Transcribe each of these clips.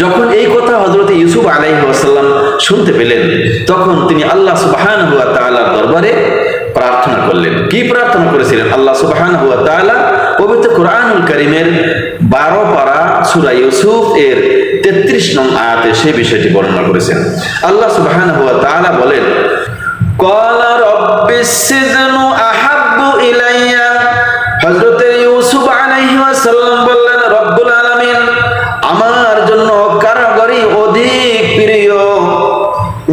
যখন এই কথা হজরত ইউসুফ আলাইসাল্লাম শুনতে পেলেন, তখন তিনি আল্লাহ সুবাহান হুয়া তালার দরবারে প্রার্থনা করলেন। কি প্রার্থনা করেছিলেন? আল্লাহ সুবাহান হুয়া তালা পবিত্র কোরআনুল করিমের বারো পারা সুরা ইউসুফ এর তেত্রিশ নং আয়াতে সেই বিষয়টি বর্ণনা করেছেন। আল্লাহ সুবাহান হুয়া তালা বলেন কলা যেন আহাব্য ইলাইয়া। হজরতের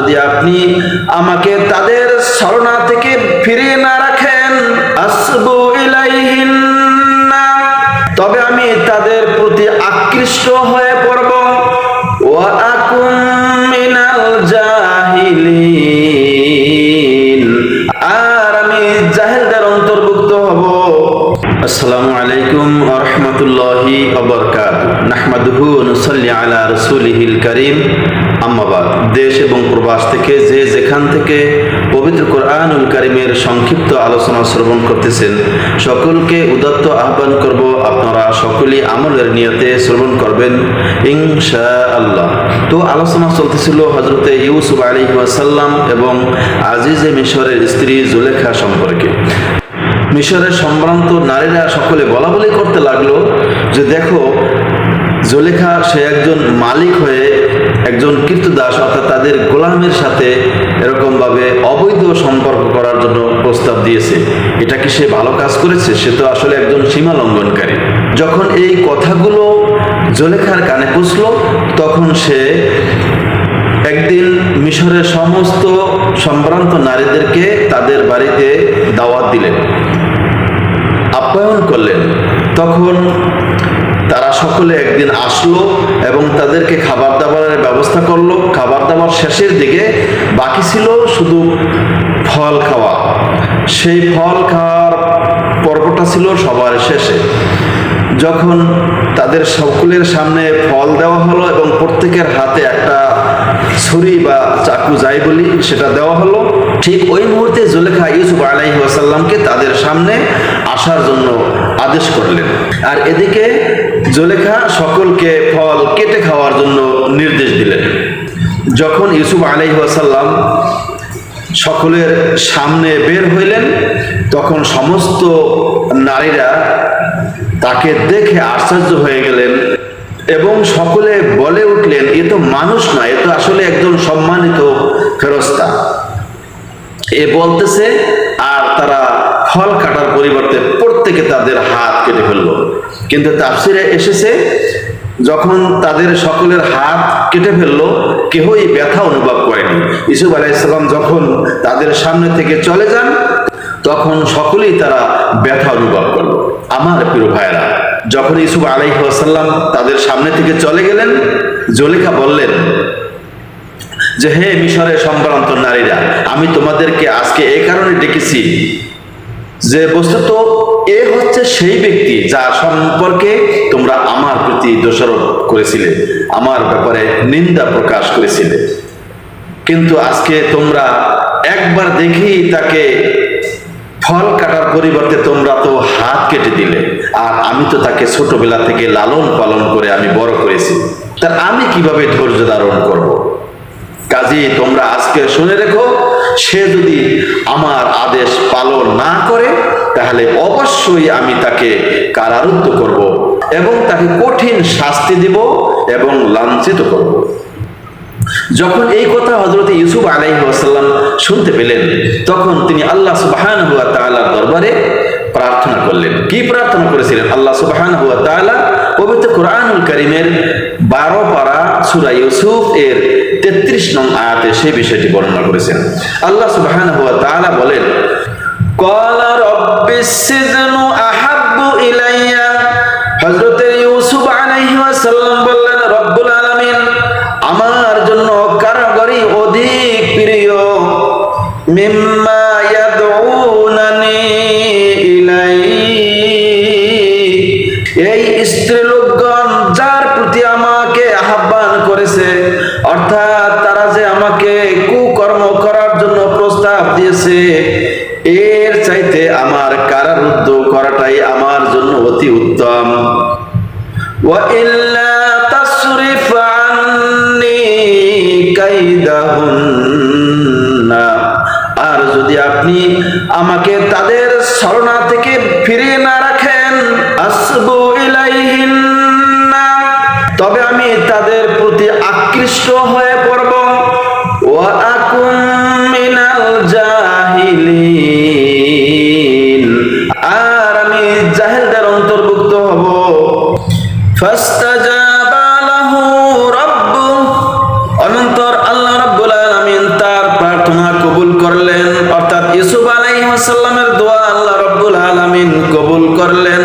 যদি আপনি আমাকে তাদের ছলনা থেকে ফিরিয়ে না রাখেন, আসবু ইলাইহিন্না, তবে আমি তাদের প্রতি আকৃষ্ট হয়ে আলা দেশ এবং প্রবাস থেকে যে যেখান থেকে পবিত্র কোরআনুল কারীমের সংক্ষিপ্ত আলোচনা শ্রবণ করতেছেন, সকলকে উদাত্ত আহ্বান করব, আপনারা সকলেই আমলের নিয়তে শ্রবণ করবেন, ইনশাআল্লাহ। তো আলোচনা চলতেছিল হযরতে ইউসুফ আলাইহিস সালাম এবং আজিজে মিশরের স্ত্রী জুলেখা সম্পর্কে। মিশরের সম্ভ্রান্ত নারীরা সকলে বলা বলি করতে লাগল যে দেখো, জলেখা সে একজন মালিক হয়ে একজন কীর্তদাস, অর্থাৎ তাদের গোলামের সাথে এরকম ভাবে অবৈধ সম্পর্ক করার জন্য প্রস্তাব দিয়েছে। এটা কি সে ভালো কাজ করেছে? সে তো আসলে একজন সীমা লঙ্ঘনকারী যখন এই কথাগুলো জলেখার কানে পুষল তখন সে একদিন মিশরের সমস্ত সম্ভ্রান্ত নারীদেরকে তাদের বাড়িতে দাওয়াত দিলেন, আপ্যায়ন করলেন। তখন তারা সকলে একদিন আসলো এবং তাদেরকে খাবার দাবারের ব্যবস্থা করল। খাবার দাবার শেষের দিকে বাকি ছিল শুধু ফল খাওয়া। সেই ফল খাওয়ার পর্বটা ছিল সবার শেষে। যখন তাদের সকলের সামনে ফল দেওয়া হলো এবং প্রত্যেকের হাতে একটা ছুরি বা চাকু যাই বলি, সেটা দেওয়া হলো, ঠিক ওই মুহূর্তে জুলেখা ইউসুফ আলাইহি তাদের সামনে আসার জন্য আদেশ করলেন। আর এদিকে জোলেখা সকলকে ফল কেটে খাওয়ার জন্য নির্দেশ দিলেন। যখন ইউসুফ আলাইহি ওয়াসাল্লাম সকলের সামনে বের হইলেন, তখন সমস্ত নারীরা তাকে দেখে আশ্চর্য হয়ে গেলেন এবং সকলে বলে উঠলেন, এ তো মানুষ না, এ তো আসলে একজন সম্মানিত ফেরস্তা। এ বলতেছে, আর তারা ফল কাটার পরিবর্তে প্রত্যেকে তাদের হাত কেটে ফেলল। কিন্তু তাফসিরে এসেছে, যখন তাদের সকলের হাত কেটে ফেলল, কেহই ব্যথা অনুভব করেনি। ইসুফ আলাইসাল্লাম যখন তাদের সামনে থেকে চলে যান, তখন সকলেই তারা ব্যথা অনুভব করল। আমার প্রিয় ভাইরা যখন ইসুফ আলাইসাল্লাম তাদের সামনে থেকে চলে গেলেন জলিকা বললেন, যে হে মিশরের সম্ভ্রান্ত নারীরা, আমি তোমাদেরকে আজকে এই কারণে ডেকেছি যে বস্তুত এ হচ্ছে সেই ব্যক্তি যার সম্পর্কে তোমরা আমার প্রতি দোষারোপ করেছিলে, আমার ব্যাপারে নিন্দা প্রকাশ করেছিলে কিন্তু আজকে তোমরা একবার দেখেই তাকে ফল কাটার পরিবর্তে তোমরা তো হাত কেটে দিলে, আর আমি তো তাকে ছোটবেলা থেকে লালন পালন করে আমি বড় করেছি তা আমি কীভাবে ধৈর্য ধারণ করব। কাজী, তোমরা আজকে শুনে রেখো, সে যদি আমার আদেশ পালন না করে, তাহলে অবশ্যই আমি তাকে কারারুদ্ধ করব এবং তাকে কঠিন শাস্তি দিব এবং লাঞ্ছিত করব। যখন এই কথা হজরত ইউসুফ আলাইসাল্লাম শুনতে পেলেন, তখন তিনি আল্লাহ সুবাহান হুয়া তালার দরবারে প্রার্থনা করলেন। কি প্রার্থনা করেছিলেন? আল্লাহ সুবাহান হুয়া তালা পবিত্র কোরআনুল করিমের বারো পারা সুরা ইউসুফ এর তেত্রিশ নং আয়াতে সেই বিষয়টি বর্ণনা করেছেন। আল্লাহ সুবাহান হুয়া তাআলা বলেন, কলা রব্বিস সিজনু আহাব্বু ইলাইয়া। হযরত ইউসুফ আলাইহি ওয়াসাল্লাম বললেন, রব্বুল আলামিন, আমার জন্য কারগরি অধিক প্রিয়, মিম্মা দিয়েছে এর চাইতে আমার কারারুদ্ধ করাটাই আমার জন্য অতি উত্তম وإلا تصرف عني كيدهن আর যদি আপনি আমাকে তাদের ছলনা থেকে ফিরিয়ে না রাখেন আসবু ইলাইহিন্না তবে আমি তাদের প্রতি আকৃষ্ট হয়ে অন্তর্ভুক্ত হব। অনন্তর আল্লাহ রাব্বুল তার প্রার্থনা কবুল করলেন। অর্থাৎ দোয়া আল্লাহ কবুল করলেন।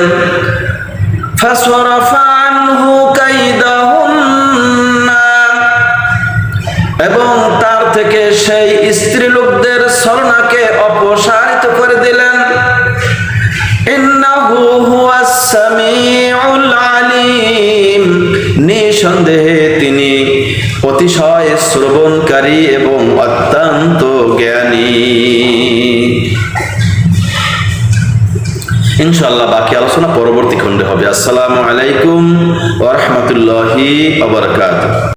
এবং তার থেকে সেই স্ত্রী লোকদের স্মরণাকে অপ নিঃসন্দেহে তিনি অতিশয় শ্রবণকারী এবং অত্যন্ত জ্ঞানী। ইনশাআল্লাহ বাকি আলোচনা পরবর্তী খণ্ডে হবে। আসসালামু আলাইকুম ওয়া রাহমাতুল্লাহি